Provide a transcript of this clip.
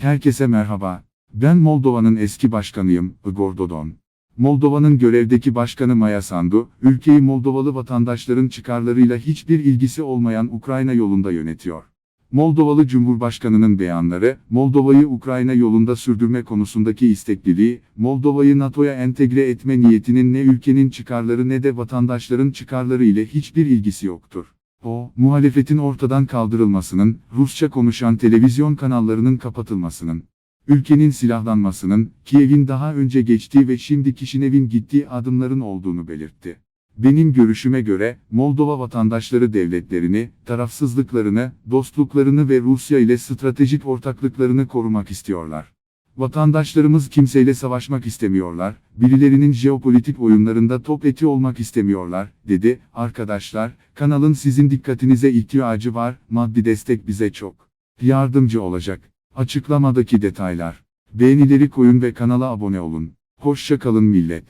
Herkese merhaba. Ben Moldova'nın eski başkanıyım, Igor Dodon. Moldova'nın görevdeki başkanı Maya Sandu, ülkeyi Moldovalı vatandaşların çıkarlarıyla hiçbir ilgisi olmayan Ukrayna yolunda yönetiyor. Moldovalı Cumhurbaşkanı'nın beyanları, Moldova'yı Ukrayna yolunda sürdürme konusundaki istekliliği, Moldova'yı NATO'ya entegre etme niyetinin ne ülkenin çıkarları ne de vatandaşların çıkarları ile hiçbir ilgisi yoktur. O, muhalefetin ortadan kaldırılmasının, Rusça konuşan televizyon kanallarının kapatılmasının, ülkenin silahlanmasının, Kiev'in daha önce geçtiği ve şimdi Kişinev'in gittiği adımların olduğunu belirtti. Benim görüşüme göre, Moldova vatandaşları devletlerini, tarafsızlıklarını, dostluklarını ve Rusya ile stratejik ortaklıklarını korumak istiyorlar. Vatandaşlarımız kimseyle savaşmak istemiyorlar, birilerinin jeopolitik oyunlarında top eti olmak istemiyorlar, dedi. Arkadaşlar, kanalın sizin dikkatinize ihtiyacı var, maddi destek bize çok yardımcı olacak. Açıklamadaki detaylar. Beğenileri koyun ve kanala abone olun. Hoşça kalın millet.